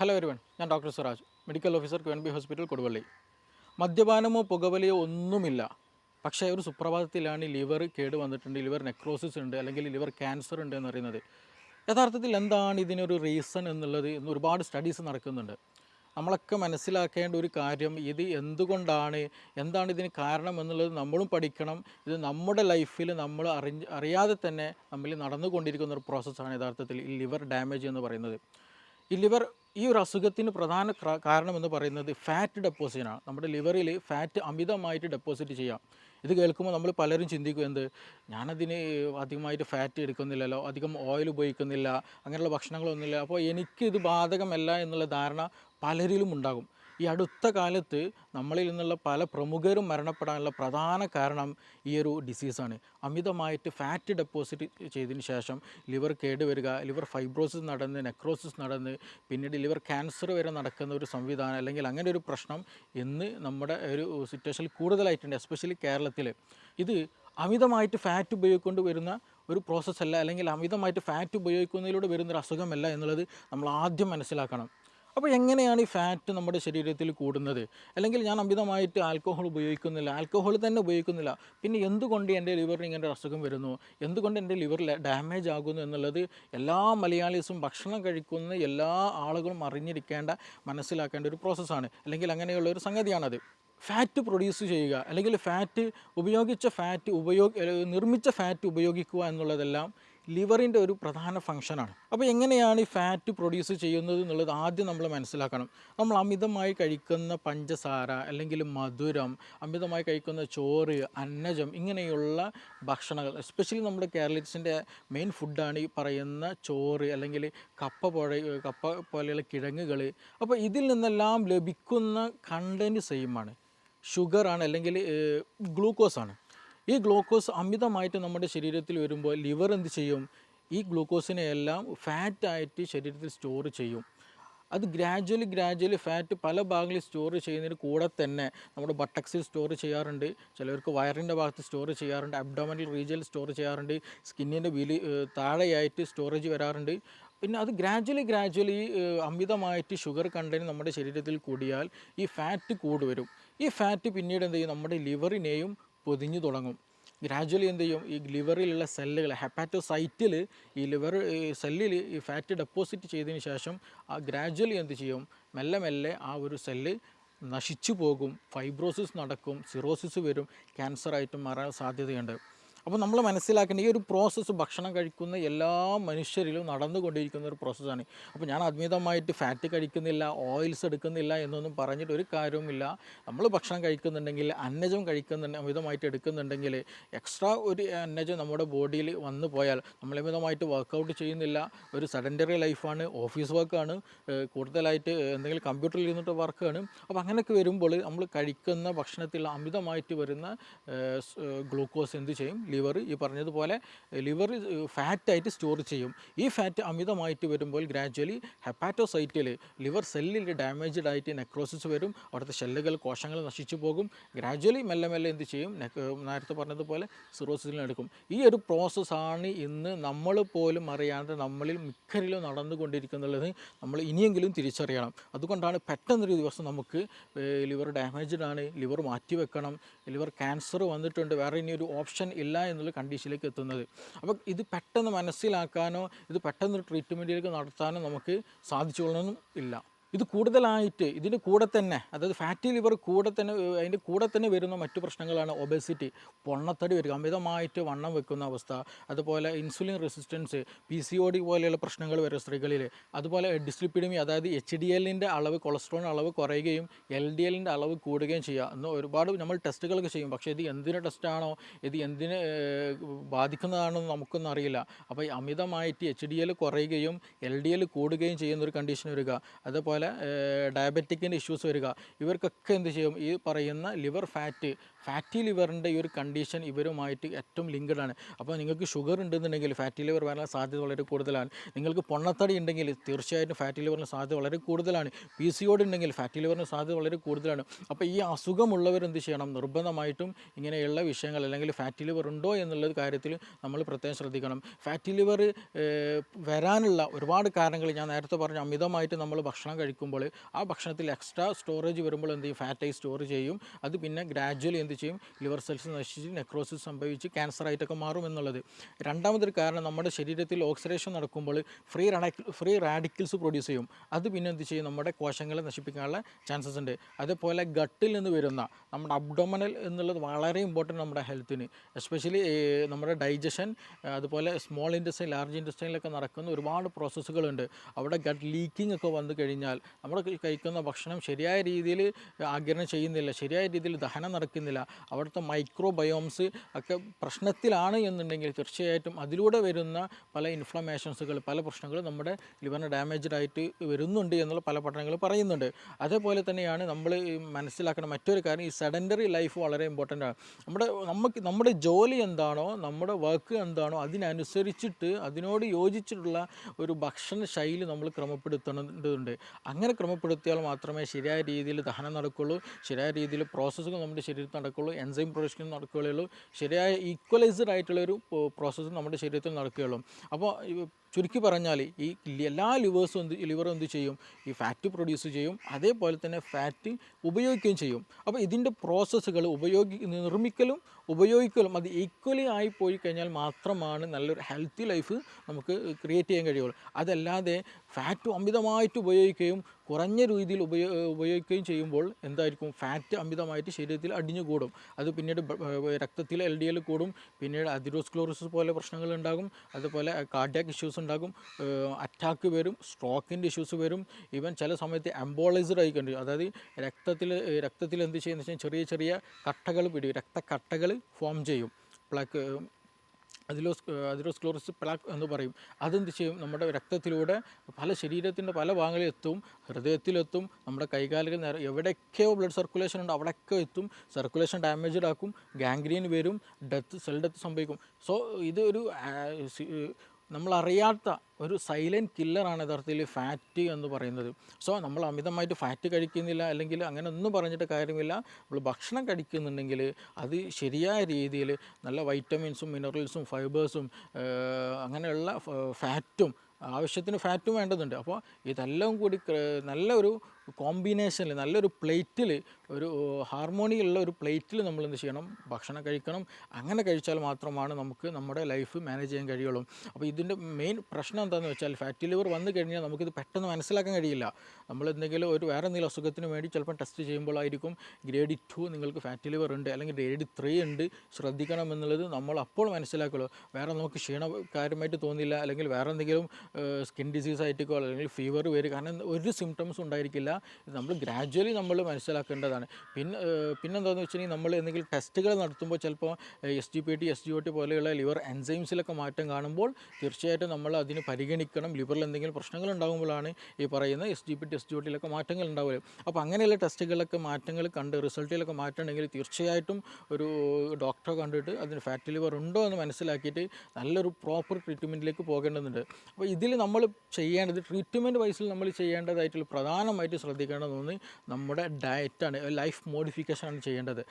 Hello everyone ഞാൻ doctor Suraj medical officer ക്വൻ B hospital Koduvally. മദ്യപാനമോ പുകവലിയോ ഒന്നുമില്ല. പക്ഷേ ഒരു സുപ്രഭാതത്തിലാണ് ലിവർ കേട് വന്നിട്ടുണ്ട്. ലിവർ നെക്രോസിസ് ഉണ്ട് അല്ലെങ്കിൽ ലിവർ ക്യാൻസർ ഉണ്ട് എന്ന് പറയുന്നത്. യഥാർത്ഥത്തിൽ എന്താണ് ഇതിനൊരു റീസൺ എന്നുള്ളത് ഇന്ന് ഒരുപാട് സ്റ്റഡീസ് നടക്കുന്നുണ്ട്. നമ്മളൊക്കെ മനസ്സിലാക്കേണ്ട ഒരു കാര്യം ഇത് എന്തുകൊണ്ടാണ് എന്താണ് ഇതിന് കാരണം എന്നുള്ളത് നമ്മളും പഠിക്കണം. ഇത് നമ്മുടെ ലൈഫിൽ നമ്മൾ അറി അറിയാതെ തന്നെ നമ്മൾ നടന്നുകൊണ്ടിരിക്കുന്ന ഒരു പ്രോസസ്സാണ് യഥാർത്ഥത്തിൽ ഈ ലിവർ ഡാമേജ് എന്ന് പറയുന്നത്. ഈ ലിവർ ഈ ഒരു അസുഖത്തിന് പ്രധാന കാരണമെന്ന് പറയുന്നത് ഫാറ്റ് ഡെപ്പോസിഷനാണ് നമ്മുടെ ലിവറിൽ ഫാറ്റ് അമിതമായിട്ട് ഡെപ്പോസിറ്റ് ചെയ്യാം. ഇത് കേൾക്കുമ്പോൾ നമ്മൾ പലരും ചിന്തിക്കും എന്ത്? ഞാനതിന് അധികമായിട്ട് ഫാറ്റ് എടുക്കുന്നില്ലല്ലോ അധികം ഓയിൽ ഉപയോഗിക്കുന്നില്ല അങ്ങനെയുള്ള ഭക്ഷണങ്ങളൊന്നുമില്ല. അപ്പോൾ എനിക്കിത് ബാധകമല്ല എന്നുള്ള ധാരണ പലരിലും ഉണ്ടാകും. ഈ അടുത്ത കാലത്ത് നമ്മളിൽ നിന്നുള്ള പല പ്രമുഖരും മരണപ്പെടാനുള്ള പ്രധാന കാരണം ഈ ഒരു ഡിസീസാണ് അമിതമായിട്ട് ഫാറ്റ് ഡെപ്പോസിറ്റ് ചെയ്തതിന് ശേഷം ലിവർ കേടുവരിക ലിവർ ഫൈബ്രോസിസ് നടന്ന് നെക്രോസിസ് നടന്ന് പിന്നീട് ലിവർ ക്യാൻസർ വരെ നടക്കുന്ന ഒരു സംവിധാനം അല്ലെങ്കിൽ അങ്ങനെ ഒരു പ്രശ്നം ഇന്ന് നമ്മുടെ ഒരു സിറ്റുവേഷനിൽ കൂടുതലായിട്ടുണ്ട് എസ്പെഷ്യലി കേരളത്തിൽ. ഇത് അമിതമായിട്ട് ഫാറ്റ് ഉപയോഗിക്കൊണ്ട് വരുന്ന ഒരു പ്രോസസ്സല്ല അല്ല അല്ലെങ്കിൽ അമിതമായിട്ട് ഫാറ്റ് ഉപയോഗിക്കുന്നതിലൂടെ വരുന്നൊരു അസുഖമല്ല എന്നുള്ളത് നമ്മൾ ആദ്യം മനസ്സിലാക്കണം. അപ്പോൾ എങ്ങനെയാണ് ഈ ഫാറ്റ് നമ്മുടെ ശരീരത്തിൽ കൂടുന്നത്? അല്ലെങ്കിൽ ഞാൻ അമിതമായിട്ട് ആൽക്കഹോൾ ഉപയോഗിക്കുന്നില്ല ആൽക്കഹോൾ തന്നെ ഉപയോഗിക്കുന്നില്ല. പിന്നെ എന്തുകൊണ്ട് എന്റെ ലിവറിന് ഇങ്ങനെ അസുഖം വരുന്നു? എന്തുകൊണ്ട് എന്റെ ലിവറിൽ ഡാമേജ് ആകുന്നു എന്നുള്ളത് എല്ലാ മലയാളീസും ഭക്ഷണം കഴിക്കുന്ന എല്ലാ ആളുകളും അറിഞ്ഞിരിക്കേണ്ട മനസ്സിലാക്കേണ്ട ഒരു പ്രോസസ്സാണ്. അല്ലെങ്കിൽ അങ്ങനെയുള്ള ഒരു സംഗതിയാണത്. ഫാറ്റ് പ്രൊഡ്യൂസ് ചെയ്യുക. അല്ലെങ്കിൽ ഫാറ്റ് ഉപയോഗിച്ച ഫാറ്റ് ഉപയോഗ നിർമ്മിച്ച ഫാറ്റ് ഉപയോഗിക്കുക എന്നുള്ളതെല്ലാം ലിവറിന്റെ ഒരു പ്രധാന ഫംഗ്ഷനാണ് അപ്പോൾ എങ്ങനെയാണ് ഈ ഫാറ്റ് പ്രൊഡ്യൂസ് ചെയ്യുന്നത് എന്നുള്ളത് ആദ്യം നമ്മൾ മനസ്സിലാക്കണം. നമ്മൾ അമിതമായി കഴിക്കുന്ന പഞ്ചസാര അല്ലെങ്കിൽ മധുരം അമിതമായി കഴിക്കുന്ന ചോറ് അന്നജം ഇങ്ങനെയുള്ള ഭക്ഷണങ്ങൾ എസ്പെഷ്യലി നമ്മുടെ കേരളീസിന്റെ മെയിൻ ഫുഡാണ് ഈ പറയുന്ന ചോറ് അല്ലെങ്കിൽ കപ്പ പുഴ കപ്പ പോലെയുള്ള കിഴങ്ങുകൾ. അപ്പോൾ ഇതിൽ നിന്നെല്ലാം ലഭിക്കുന്ന കണ്ടന്റ് സെയിമാണ് ഷുഗറാണ് അല്ലെങ്കിൽ ഗ്ലൂക്കോസാണ് ഈ ഗ്ലൂക്കോസ് അമിതമായിട്ട് നമ്മുടെ ശരീരത്തിൽ വരുമ്പോൾ ലിവർ എന്ത് ചെയ്യും? ഈ ഗ്ലൂക്കോസിനെ എല്ലാം ഫാറ്റായിട്ട് ശരീരത്തിൽ സ്റ്റോർ ചെയ്യും. അത് ഗ്രാജ്വലി ഗ്രാജ്വലി ഫാറ്റ് പല ഭാഗങ്ങളിൽ സ്റ്റോർ ചെയ്യുന്നതിന് കൂടെ തന്നെ നമ്മുടെ ബട്ടക്സിൽ സ്റ്റോർ ചെയ്യാറുണ്ട്. ചിലവർക്ക് വയറിന്റെ ഭാഗത്ത് സ്റ്റോർ ചെയ്യാറുണ്ട്. അബ്ഡോമനൽ റീജിയൽ സ്റ്റോർ ചെയ്യാറുണ്ട്. സ്കിന്നിന്റെ വിലി താഴെയായിട്ട് സ്റ്റോറേജ് വരാറുണ്ട്. പിന്നെ അത് ഗ്രാജ്വലി ഗ്രാജ്വലി അമിതമായിട്ട് ഷുഗർ കണ്ടന്റ് നമ്മുടെ ശരീരത്തിൽ കൂടിയാൽ ഈ ഫാറ്റ് കൂടുവരും ഈ ഫാറ്റ് പിന്നീട് എന്ത് ചെയ്യും? നമ്മുടെ ലിവറിനെയും പൊതിഞ്ഞു തുടങ്ങും. ഗ്രാജ്വലി എന്ത് ചെയ്യും? ഈ ലിവറിലുള്ള സെല്ലുകൾ ഹെപ്പാറ്റോസൈറ്റിൽ ഈ ലിവർ സെല്ലിൽ ഈ ഫാറ്റ് ഡെപ്പോസിറ്റ് ചെയ്തതിന് ശേഷം ആ ഗ്രാജ്വലി എന്ത് ചെയ്യും? മെല്ലെ മെല്ലെ ആ ഒരു സെല്ല് നശിച്ചു പോകും. ഫൈബ്രോസിസ് നടക്കും. സിറോസിസ് വരും. ക്യാൻസറായിട്ടും മാറാൻ സാധ്യതയുണ്ട്. അപ്പോൾ നമ്മൾ മനസ്സിലാക്കേണ്ട ഈ ഒരു പ്രോസസ്സ് ഭക്ഷണം കഴിക്കുന്ന എല്ലാ മനുഷ്യരിലും നടന്നുകൊണ്ടിരിക്കുന്ന ഒരു പ്രോസസ്സാണ് അപ്പോൾ ഞാൻ അമിതമായിട്ട് ഫാറ്റ് കഴിക്കുന്നില്ല ഓയിൽസ് എടുക്കുന്നില്ല എന്നൊന്നും പറഞ്ഞിട്ട് ഒരു കാര്യവുമില്ല. നമ്മൾ ഭക്ഷണം കഴിക്കുന്നുണ്ടെങ്കിൽ അന്നജം കഴിക്കുന്നുണ്ട് അമിതമായിട്ട് എടുക്കുന്നുണ്ടെങ്കിൽ എക്സ്ട്രാ ഒരു അന്നജം നമ്മുടെ ബോഡിയിൽ വന്നു പോയാൽ നമ്മൾ അമിതമായിട്ട് വർക്കൗട്ട് ചെയ്യുന്നില്ല. ഒരു സെഡന്ററി ലൈഫാണ് ഓഫീസ് വർക്കാണ് കൂടുതലായിട്ട് എന്തെങ്കിലും കമ്പ്യൂട്ടറിൽ ഇരുന്നിട്ട് വർക്കാണ് അപ്പോൾ അങ്ങനെയൊക്കെ വരുമ്പോൾ നമ്മൾ കഴിക്കുന്ന ഭക്ഷണത്തിൽ അമിതമായിട്ട് വരുന്ന ഗ്ലൂക്കോസ് എന്ത് ചെയ്യും? ലിവർ ഈ പറഞ്ഞതുപോലെ ലിവർ ഫാറ്റായിട്ട് സ്റ്റോർ ചെയ്യും. ഈ ഫാറ്റ് അമിതമായിട്ട് വരുമ്പോൾ ഗ്രാജ്വലി ഹെപ്പാറ്റോസൈറ്റിൽ ലിവർ സെല്ലിൽ ഡാമേജ്ഡ് ആയിട്ട് നെക്രോസിസ് വരും. അവിടുത്തെ ഷെല്ലുകൾ കോശങ്ങൾ നശിച്ചു പോകും. ഗ്രാജ്വലി മെല്ലെ മെല്ലെ എന്ത് ചെയ്യും? നേരത്തെ പറഞ്ഞതുപോലെ സിറോസിസിനെടുക്കും ഈ ഒരു പ്രോസസ്സാണ് ഇന്ന് നമ്മൾ പോലും അറിയാതെ നമ്മളിൽ മിക്കരിലും നടന്നുകൊണ്ടിരിക്കുന്നുള്ളത്. നമ്മൾ ഇനിയെങ്കിലും തിരിച്ചറിയണം. അതുകൊണ്ടാണ് പെട്ടെന്നൊരു ദിവസം നമുക്ക് ലിവർ ഡാമേജ്ഡ് ആണ്. ലിവർ മാറ്റിവെക്കണം. ലിവർ ക്യാൻസർ വന്നിട്ടുണ്ട്. വേറെ ഇനി ഒരു ഓപ്ഷൻ ഇല്ല എന്നുള്ള കണ്ടീഷനിലേക്ക് എത്തുന്നത്. അപ്പോൾ ഇത് പെട്ടെന്ന് മനസ്സിലാക്കാനോ ഇത് പെട്ടെന്ന് ട്രീറ്റ്മെന്റിലേക്ക് നടത്താനോ നമുക്ക് സാധിച്ചുകൊള്ളണമെന്നും ഇല്ല. ഇത് കൂടുതലായിട്ട് ഇതിന്റെ കൂടെ തന്നെ അതായത് ഫാറ്റി ലിവർ കൂടെ തന്നെ അതിന്റെ കൂടെ തന്നെ വരുന്ന മറ്റു പ്രശ്നങ്ങളാണ് ഒബേസിറ്റി പൊണ്ണത്തടി വരിക അമിതമായിട്ട് വണ്ണം വെക്കുന്ന അവസ്ഥ അതുപോലെ insulin resistance P C O D പോലെയുള്ള പ്രശ്നങ്ങൾ വരും സ്ത്രീകളിൽ. അതുപോലെ ഡിസ്ലിപ്പിഡമി അതായത് എച്ച് ഡി എല്ലിന്റെ അളവ് കൊളസ്ട്രോൾ അളവ് കുറയുകയും എൽ ഡി എല്ലിന്റെ അളവ് കൂടുകയും ചെയ്യുക. എന്ന് ഒരുപാട് നമ്മൾ ടെസ്റ്റുകളൊക്കെ ചെയ്യും പക്ഷേ ഇത് എന്തിന് ടെസ്റ്റാണോ ഇത് എന്തിന് ബാധിക്കുന്നതാണോ നമുക്കൊന്നും അറിയില്ല. അപ്പോൾ അമിതമായിട്ട് എച്ച് ഡി എൽ കുറയുകയും എൽ ഡി എൽ കൂടുകയും ചെയ്യുന്ന ഒരു കണ്ടീഷൻ വരിക. അതുപോലെ ഡയബറ്റിക്കിന്റെ ഇഷ്യൂസ് വരിക. ഇവർക്കൊക്കെ എന്ത് ചെയ്യും? ഈ പറയുന്ന ലിവർ ഫാറ്റ് ഫാറ്റി ലിവറിന്റെ ഈ ഒരു കണ്ടീഷൻ ഇവരുമായിട്ട് ഏറ്റവും ലിങ്ക്ഡ് ആണ്. അപ്പോൾ നിങ്ങൾക്ക് ഷുഗർ ഉണ്ടെന്നുണ്ടെങ്കിൽ ഫാറ്റി ലിവർ വരാനുള്ള സാധ്യത വളരെ കൂടുതലാണ്. നിങ്ങൾക്ക് പൊണ്ണത്തടി ഉണ്ടെങ്കിൽ തീർച്ചയായിട്ടും ഫാറ്റി ലിവറിന് സാധ്യത വളരെ കൂടുതലാണ്. പി സി ഓട് ഉണ്ടെങ്കിൽ ഫാറ്റി ലിവറിന് സാധ്യത വളരെ കൂടുതലാണ്. അപ്പോൾ ഈ അസുഖമുള്ളവർ എന്ത് ചെയ്യണം? നിർബന്ധമായിട്ടും ഇങ്ങനെയുള്ള വിഷയങ്ങൾ അല്ലെങ്കിൽ ഫാറ്റി ലിവർ ഉണ്ടോ എന്നുള്ള കാര്യത്തിൽ നമ്മൾ പ്രത്യേകം ശ്രദ്ധിക്കണം. ഫാറ്റി ലിവർ വരാനുള്ള ഒരുപാട് കാരണങ്ങൾ ഞാൻ നേരത്തെ പറഞ്ഞു അമിതമായിട്ട് നമ്മൾ ഭക്ഷണം കഴിക്കുമ്പോൾ ആ ഭക്ഷണത്തിൽ എക്സ്ട്രാ സ്റ്റോറേജ് വരുമ്പോൾ എന്ത് ചെയ്യും? ഫാറ്റായി സ്റ്റോർ ചെയ്യും. അത് പിന്നെ ഗ്രാജ്വലി എന്ത് ചെയ്യും? ലിവർ സെൽസ് നശിച്ച് നെക്രോസിസ് സംഭവിച്ച് ക്യാൻസർ ആയിട്ടൊക്കെ മാറും എന്നുള്ളത്. രണ്ടാമതൊരു കാരണം നമ്മുടെ ശരീരത്തിൽ ഓക്സിഡേഷൻ നടക്കുമ്പോൾ ഫ്രീ റാഡിക് ഫ്രീ റാഡിക്കൽസ് പ്രൊഡ്യൂസ് ചെയ്യും. അത് പിന്നെ എന്ത് ചെയ്യും? നമ്മുടെ കോശങ്ങളെ നശിപ്പിക്കാനുള്ള ചാൻസസ് ഉണ്ട്. അതേപോലെ ഗട്ടിൽ നിന്ന് വരുന്ന നമ്മുടെ അബ്ഡോമനൽ എന്നുള്ളത് വളരെ ഇമ്പോർട്ടന്റ് നമ്മുടെ ഹെൽത്തിന് എസ്പെഷ്യലി നമ്മുടെ ഡൈജഷൻ അതുപോലെ സ്മോൾ ഇൻഡസ്ട്രി ലാർജ് ഇൻഡസ്ട്രിയിലൊക്കെ നടക്കുന്ന ഒരുപാട് പ്രോസസ്സുകളുണ്ട് അവിടെ ഗട്ട് ലീക്കിംഗ് ഒക്കെ വന്നു കഴിഞ്ഞാൽ നമ്മുടെ കഴിക്കുന്ന ഭക്ഷണം ശരിയായ രീതിയിൽ ആഗിരണം ചെയ്യുന്നില്ല. ശരിയായ രീതിയിൽ ദഹനം നടക്കുന്നില്ല. അവിടുത്തെ മൈക്രോ ബയോംസ് ഒക്കെ പ്രശ്നത്തിലാണ് എന്നുണ്ടെങ്കിൽ തീർച്ചയായിട്ടും അതിലൂടെ വരുന്ന പല ഇൻഫ്ലമേഷൻസുകൾ പല പ്രശ്നങ്ങളും നമ്മുടെ ലിവറിന് ഡാമേജ്ഡ് ആയിട്ട് വരുന്നുണ്ട് എന്നുള്ള പല പഠനങ്ങൾ പറയുന്നുണ്ട്. അതേപോലെ തന്നെയാണ് നമ്മൾ മനസ്സിലാക്കുന്ന മറ്റൊരു കാര്യം ഈ സെഡന്ററി ലൈഫ് വളരെ ഇമ്പോർട്ടന്റ് ആണ്. നമ്മുടെ നമുക്ക് നമ്മുടെ ജോലി എന്താണോ നമ്മുടെ വർക്ക് എന്താണോ അതിനനുസരിച്ചിട്ട് അതിനോട് യോജിച്ചിട്ടുള്ള ഒരു ഭക്ഷണ ശൈലി നമ്മൾ ക്രമപ്പെടുത്തേണ്ടതുണ്ട്. അങ്ങനെ ക്രമപ്പെടുത്തിയാൽ മാത്രമേ ശരിയായ രീതിയിൽ ദഹനം നടക്കുള്ളൂ ശരിയായ രീതിയിൽ പ്രോസസ്സുകൾ നമ്മുടെ ശരീരത്തിൽ എൻസൈം പ്രൊഡക്ഷൻ നടക്കുകയുള്ളൂ ശരിയായ ഈക്വലൈസ്ഡ് ആയിട്ടുള്ള ഒരു പ്രോസസ്സ് നമ്മുടെ ശരീരത്തിൽ നടക്കുകയുള്ളൂ. അപ്പോൾ ചുരുക്കി പറഞ്ഞാൽ ഈ എല്ലാ ലിവേഴ്സും എന്ത് ലിവറും എന്ത് ചെയ്യും? ഈ ഫാറ്റ് പ്രൊഡ്യൂസ് ചെയ്യും. അതേപോലെ തന്നെ ഫാറ്റ് ഉപയോഗിക്കുകയും ചെയ്യും. അപ്പോൾ ഇതിന്റെ പ്രോസസ്സുകൾ ഉപയോഗി നിർമ്മിക്കലും ഉപയോഗിക്കലും അത് ഈക്വലി ആയി പോയി കഴിഞ്ഞാൽ മാത്രമാണ് നല്ലൊരു ഹെൽത്തി ലൈഫ് നമുക്ക് ക്രിയേറ്റ് ചെയ്യാൻ കഴിയുള്ളൂ. അതല്ലാതെ ഫാറ്റ് അമിതമായിട്ട് ഉപയോഗിക്കുകയും കുറഞ്ഞ രീതിയിൽ ഉപയോ ഉപയോഗിക്കുകയും ചെയ്യുമ്പോൾ എന്തായിരിക്കും? ഫാറ്റ് അമിതമായിട്ട് ശരീരത്തിൽ അടിഞ്ഞു കൂടും അത് പിന്നീട് രക്തത്തിൽ എൽ ഡി എൽ കൂടും. പിന്നീട് അതിറോസ്ക്ലോറിസിസ് പോലെ പ്രശ്നങ്ങൾ ഉണ്ടാകും. അതുപോലെ കാർഡിയാക് ഇഷ്യൂസ് ഉണ്ടാകും അറ്റാക്ക് വരും സ്ട്രോക്കിന്റെ ഇഷ്യൂസ് വരും. ഈവൻ ചില സമയത്ത് എംബോളൈസ്ഡ് ആയിക്കൊണ്ട് അതായത് രക്തത്തിൽ രക്തത്തിൽ എന്ത് ചെയ്യുന്ന വെച്ചാൽ ചെറിയ ചെറിയ കട്ടകൾ പിടിയും രക്തക്കട്ടകൾ ഫോം ചെയ്യും. പ്ലാക്ക് അതിലോസ് അതിലോസ്ക്ലോറിസ് പ്ലാക്ക് എന്ന് പറയും. അതെന്ത് ചെയ്യും? നമ്മുടെ രക്തത്തിലൂടെ പല ശരീരത്തിന്റെ പല ഭാഗങ്ങളിൽ എത്തും ഹൃദയത്തിലെത്തും നമ്മുടെ കൈകാലുകൾ നേരെ എവിടെയൊക്കെയോ ബ്ലഡ് സർക്കുലേഷൻ ഉണ്ട് അവിടെയൊക്കെ എത്തും. സർക്കുലേഷൻ ഡാമേജ്ഡ് ആക്കും ഗാംഗ്രീൻ വരും ഡെത്ത് സെൽ ഡെത്ത് സംഭവിക്കും. സോ ഇത് ഒരു നമ്മളറിയാത്ത ഒരു സൈലന്റ് കില്ലറാണ് യഥാർത്ഥത്തിൽ ഫാറ്റ് എന്ന് പറയുന്നത്. സോ നമ്മൾ അമിതമായിട്ട് ഫാറ്റ് കഴിക്കുന്നില്ല അല്ലെങ്കിൽ അങ്ങനെ ഒന്നും പറഞ്ഞിട്ട് കാര്യമില്ല. നമ്മൾ ഭക്ഷണം കഴിക്കുന്നുണ്ടെങ്കിൽ അത് ശരിയായ രീതിയിൽ നല്ല വൈറ്റമിൻസും മിനറൽസും ഫൈബേഴ്സും അങ്ങനെയുള്ള ഫാറ്റും ആവശ്യത്തിന് ഫാറ്റും വേണ്ടതുണ്ട്. അപ്പോൾ ഇതെല്ലാം കൂടി നല്ല നല്ലൊരു കോമ്പിനേഷനിൽ നല്ലൊരു പ്ലേറ്റിൽ ഒരു ഹാർമോണിയുള്ള ഒരു പ്ലേറ്റിൽ നമ്മൾ എന്ത് ചെയ്യണം? ഭക്ഷണം കഴിക്കണം. അങ്ങനെ കഴിച്ചാൽ മാത്രമാണ് നമുക്ക് നമ്മുടെ ലൈഫ് മാനേജ് ചെയ്യാൻ കഴിയുള്ളൂ. അപ്പോൾ ഇതിന്റെ മെയിൻ പ്രശ്നം എന്താണെന്ന് വെച്ചാൽ ഫാറ്റി ലിവർ വന്നു കഴിഞ്ഞാൽ നമുക്കിത് പെട്ടെന്ന് മനസ്സിലാക്കാൻ കഴിയില്ല. നമ്മൾ എന്തെങ്കിലും ഒരു വേറെ എന്തെങ്കിലും അസുഖത്തിന് വേണ്ടി ചിലപ്പം ടെസ്റ്റ് ചെയ്യുമ്പോഴായിരിക്കും ഗ്രേഡ് ടു നിങ്ങൾക്ക് ഫാറ്റി ലിവർ ഉണ്ട് അല്ലെങ്കിൽ ഗ്രേഡ് ത്രീ ഉണ്ട്. ശ്രദ്ധിക്കണം എന്നുള്ളത് നമ്മൾ അപ്പോൾ മനസ്സിലാക്കുള്ളൂ. വേറെ നമുക്ക് ക്ഷീണം കാര്യമായിട്ട് തോന്നില്ല അല്ലെങ്കിൽ വേറെ എന്തെങ്കിലും സ്കിൻ ഡിസീസ് ആയിട്ടോ അല്ലെങ്കിൽ ഫീവർ വരും. കാരണം ഒരു സിംറ്റംസ് ഉണ്ടായിരിക്കില്ല. ഇത് നമ്മൾ ഗ്രാജ്വലി നമ്മൾ മനസ്സിലാക്കേണ്ടതാണ്. പിന്നെ പിന്നെന്താണെന്ന് വെച്ചിട്ടുണ്ടെങ്കിൽ നമ്മൾ എന്തെങ്കിലും ടെസ്റ്റുകൾ നടത്തുമ്പോൾ ചിലപ്പോൾ S G P T S G O T പോലെയുള്ള ലിവർ എൻസൈംസിലൊക്കെ മാറ്റം കാണുമ്പോൾ തീർച്ചയായിട്ടും നമ്മൾ അതിന് പരിഗണിക്കണം. ലിവറിൽ എന്തെങ്കിലും പ്രശ്നങ്ങൾ ഉണ്ടാകുമ്പോഴാണ് ഈ പറയുന്ന S G P T S G O ടിയിലൊക്കെ മാറ്റങ്ങൾ ഉണ്ടാവുകയും അപ്പോൾ അങ്ങനെയുള്ള ടെസ്റ്റുകളിലൊക്കെ മാറ്റങ്ങൾ കണ്ട് റിസൾട്ടിലൊക്കെ മാറ്റം ഉണ്ടെങ്കിൽ തീർച്ചയായിട്ടും ഒരു ഡോക്ടറെ കണ്ടിട്ട് അതിന് ഫാറ്റ് ലിവർ ഉണ്ടോ എന്ന് മനസ്സിലാക്കിയിട്ട് നല്ലൊരു പ്രോപ്പർ ട്രീറ്റ്മെന്റിലേക്ക് പോകേണ്ടതുണ്ട്. അപ്പോൾ ഇതിൽ നമ്മൾ ചെയ്യേണ്ടത് ട്രീറ്റ്മെന്റ് വൈസിൽ നമ്മൾ ചെയ്യേണ്ടതായിട്ടുള്ള പ്രധാനമായിട്ട് ശ്രദ്ധിക്കേണ്ടത് ഒന്ന് നമ്മുടെ ഡയറ്റാണ് ലൈഫ് മോഡിഫിക്കേഷനാണ് ചെയ്യേണ്ടത്.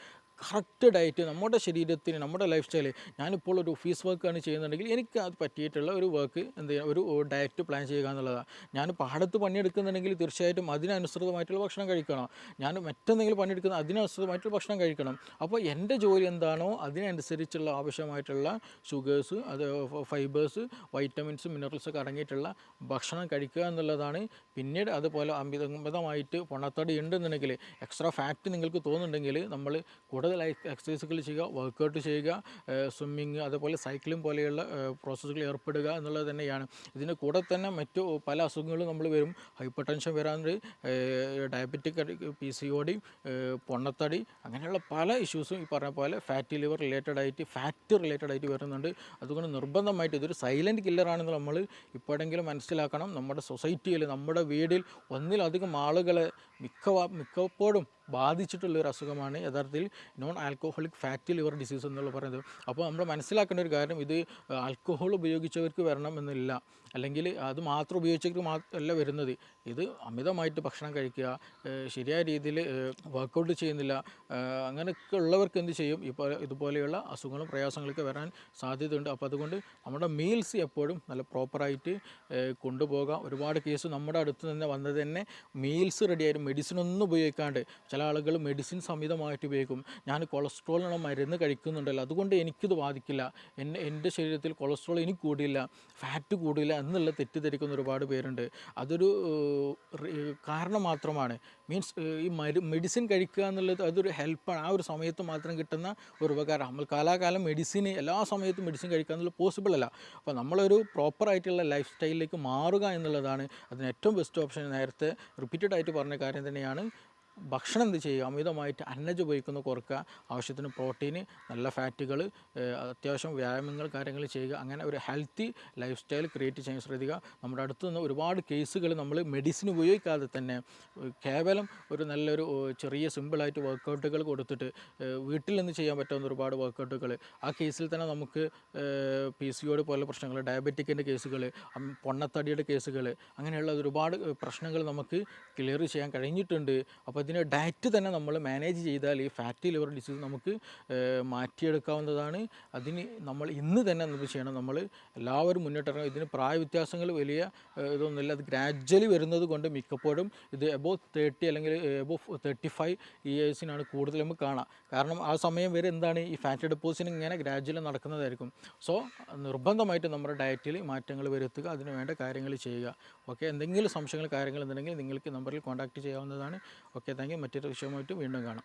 കറക്റ്റ് ഡയറ്റ് നമ്മുടെ ശരീരത്തിന് നമ്മുടെ ലൈഫ് സ്റ്റൈൽ ഞാനിപ്പോൾ ഒരു ഓഫീസ് വർക്കാണ് ചെയ്യുന്നുണ്ടെങ്കിൽ എനിക്ക് അത് പറ്റിയിട്ടുള്ള ഒരു വർക്ക് എന്ത് ചെയ്യുക ഒരു ഡയറ്റ് പ്ലാൻ ചെയ്യുക എന്നുള്ളതാണ് ഞാൻ പാടത്ത് പണിയെടുക്കുന്നുണ്ടെങ്കിൽ തീർച്ചയായിട്ടും അതിനനുസൃതമായിട്ടുള്ള ഭക്ഷണം കഴിക്കണം. ഞാൻ മറ്റെന്തെങ്കിലും പണിയെടുക്കുന്ന അതിനനുസൃതമായിട്ടുള്ള ഭക്ഷണം കഴിക്കണം. അപ്പോൾ എന്റെ ജോലി എന്താണോ അതിനനുസരിച്ചുള്ള ആവശ്യമായിട്ടുള്ള ഷുഗേഴ്സ് അത് ഫൈബേഴ്സ് വൈറ്റമിൻസ് മിനറൽസ് ഒക്കെ അടങ്ങിയിട്ടുള്ള ഭക്ഷണം കഴിക്കുക എന്നുള്ളതാണ്. പിന്നീട് അതുപോലെ അമിതമായിട്ട് പൊണ്ണത്തടി ഉണ്ടെന്നുണ്ടെങ്കിൽ എക്സ്ട്രാ ഫാറ്റ് നിങ്ങൾക്ക് തോന്നുന്നുണ്ടെങ്കിൽ നമ്മൾ കൂടുതൽ എക്സസൈസുകൾ ചെയ്യുക വർക്കൗട്ട് ചെയ്യുക സ്വിമ്മിങ് അതുപോലെ സൈക്ലിംഗ് പോലെയുള്ള പ്രോസസ്സുകൾ ഏർപ്പെടുക എന്നുള്ളത് തന്നെയാണ്. ഇതിന്റെ കൂടെ തന്നെ മറ്റു പല അസുഖങ്ങളും നമ്മൾ വരും. ഹൈപ്പർ ടെൻഷൻ വരാറുണ്ട് diabetic P C O D പൊണ്ണത്തടി അങ്ങനെയുള്ള പല ഇഷ്യൂസും ഈ പറഞ്ഞ പോലെ ഫാറ്റി ലിവർ റിലേറ്റഡ് ആയിട്ട് ഫാറ്റ് റിലേറ്റഡ് ആയിട്ട് വരുന്നുണ്ട്. അതുകൊണ്ട് നിർബന്ധമായിട്ട് ഇതൊരു സൈലന്റ് കില്ലറാണെന്ന് നമ്മൾ ഇപ്പോഴെങ്കിലും മനസ്സിലാക്കണം. നമ്മുടെ സൊസൈറ്റിയിൽ നമ്മുടെ വീടിൽ ഒന്നിലധികം ആളുകളെ മിക്കവാ മിക്കപ്പോഴും ബാധിച്ചിട്ടുള്ള ഒരു അസുഖമാണ് യഥാർത്ഥത്തിൽ non alcoholic fatty liver disease എന്നുള്ള പറയുന്നത്. അപ്പോൾ നമ്മൾ മനസ്സിലാക്കേണ്ട ഒരു കാര്യം ഇത് ആൽക്കഹോൾ ഉപയോഗിച്ചവർക്ക് വരണം എന്നില്ല അല്ലെങ്കിൽ അത് മാത്രം ഉപയോഗിച്ചിട്ട് മാത്രമല്ല വരുന്നത്. ഇത് അമിതമായിട്ട് ഭക്ഷണം കഴിക്കുക ശരിയായ രീതിയിൽ വർക്കൗട്ട് ചെയ്യുന്നില്ല അങ്ങനെയൊക്കെ ഉള്ളവർക്ക് എന്ത് ചെയ്യും? ഇപ്പോൾ ഇതുപോലെയുള്ള അസുഖങ്ങളും പ്രയാസങ്ങളൊക്കെ വരാൻ സാധ്യതയുണ്ട്. അപ്പോൾ അതുകൊണ്ട് നമ്മുടെ മീൽസ് എപ്പോഴും നല്ല പ്രോപ്പറായിട്ട് കൊണ്ടുപോകാം. ഒരുപാട് കേസ് നമ്മുടെ അടുത്ത് തന്നെ വന്നത് തന്നെ മീൽസ് റെഡിയായിട്ട് മെഡിസിൻ ഒന്നും ഉപയോഗിക്കാണ്ട് ചില ആളുകൾ മെഡിസിൻ സമിതമായിട്ട് ഉപയോഗിക്കും. ഞാൻ കൊളസ്ട്രോളിനുള്ള മരുന്ന് കഴിക്കുന്നുണ്ടല്ലോ. അതുകൊണ്ട് എനിക്കിത് ബാധിക്കില്ല. എന്നെ എന്റെ ശരീരത്തിൽ കൊളസ്ട്രോൾ എനിക്ക് കൂടില്ല ഫാറ്റ് കൂടില്ല എന്നുള്ള തെറ്റിദ്ധരിക്കുന്ന ഒരുപാട് പേരുണ്ട്. അതൊരു കാരണം മാത്രമാണ്. മീൻസ് ഈ മരു മെഡിസിൻ കഴിക്കുക എന്നുള്ളത് അതൊരു ഹെൽപ്പാണ്. ആ ഒരു സമയത്ത് മാത്രം കിട്ടുന്ന ഒരു ഉപകാരം. നമ്മൾ കാലാകാലം മെഡിസിൻ എല്ലാ സമയത്തും മെഡിസിൻ കഴിക്കുക എന്നുള്ളത് പോസിബിൾ അല്ല. അപ്പോൾ നമ്മളൊരു പ്രോപ്പറായിട്ടുള്ള ലൈഫ് സ്റ്റൈലിലേക്ക് മാറുക എന്നുള്ളതാണ് അതിന് ഏറ്റവും ബെസ്റ്റ് ഓപ്ഷൻ നേരത്തെ റിപ്പീറ്റഡ് ആയിട്ട് പറഞ്ഞ കാര്യം തന്നെയാണ്. ഭക്ഷണം എന്ത് ചെയ്യുക? അമിതമായിട്ട് അന്നജ് ഉപയോഗിക്കുന്ന കുറക്കുക ആവശ്യത്തിന് പ്രോട്ടീന് നല്ല ഫാറ്റുകൾ അത്യാവശ്യം വ്യായാമങ്ങൾ കാര്യങ്ങൾ ചെയ്യുക അങ്ങനെ ഒരു ഹെൽത്തി ലൈഫ് സ്റ്റൈൽ ക്രിയേറ്റ് ചെയ്യാൻ ശ്രദ്ധിക്കുക. നമ്മുടെ അടുത്ത് നിന്ന് ഒരുപാട് കേസുകൾ നമ്മൾ മെഡിസിൻ ഉപയോഗിക്കാതെ തന്നെ കേവലം ഒരു നല്ലൊരു ചെറിയ സിമ്പിളായിട്ട് വർക്കൗട്ടുകൾ കൊടുത്തിട്ട് വീട്ടിൽ നിന്ന് ചെയ്യാൻ പറ്റാവുന്ന ഒരുപാട് വർക്കൗട്ടുകൾ ആ കേസിൽ തന്നെ നമുക്ക് പി സി ഒയുടെ പോലെ പ്രശ്നങ്ങൾ ഡയബറ്റിക്കിന്റെ കേസുകൾ പൊണ്ണത്തടിയുടെ കേസുകൾ അങ്ങനെയുള്ള ഒരുപാട് പ്രശ്നങ്ങൾ നമുക്ക് ക്ലിയർ ചെയ്യാൻ കഴിഞ്ഞിട്ടുണ്ട്. അപ്പോൾ ഇതിന് ഡയറ്റ് തന്നെ നമ്മൾ മാനേജ് ചെയ്താൽ ഈ ഫാറ്റി ലിവർ ഡിസീസ് നമുക്ക് മാറ്റിയെടുക്കാവുന്നതാണ്. അതിന് നമ്മൾ ഇന്ന് തന്നെ എന്ത് ചെയ്യണം? നമ്മൾ എല്ലാവരും മുന്നിട്ടിറങ്ങും ഇതിന് പ്രായ വ്യത്യാസങ്ങൾ വലിയ ഇതൊന്നുമില്ല. അത് ഗ്രാജ്വലി വരുന്നത് കൊണ്ട് മിക്കപ്പോഴും ഇത് എബോ തേർട്ടി അല്ലെങ്കിൽ എബോ തേർട്ടി ഫൈവ് ഇയേഴ്സിനാണ് കൂടുതൽ നമുക്ക് കാണാം. കാരണം ആ സമയം വരെ എന്താണ്? ഈ ഫാറ്റ് ഡെപ്പോസിറ്റ് ഇങ്ങനെ ഗ്രാജ്വലി നടക്കുന്നതായിരിക്കും. സോ നിർബന്ധമായിട്ട് നമ്മുടെ ഡയറ്റിൽ മാറ്റങ്ങൾ വരുത്തുക അതിന് വേണ്ട കാര്യങ്ങൾ ചെയ്യുക. ഓക്കെ എന്തെങ്കിലും സംശയങ്ങൾ കാര്യങ്ങൾ ഉണ്ടെങ്കിൽ നിങ്ങൾക്ക് നമ്പറിൽ കോൺടാക്ട് ചെയ്യാവുന്നതാണ്. ഓക്കെ താങ്ക് യു മറ്റൊരു വിഷയവുമായിട്ട് വീണ്ടും കാണാം.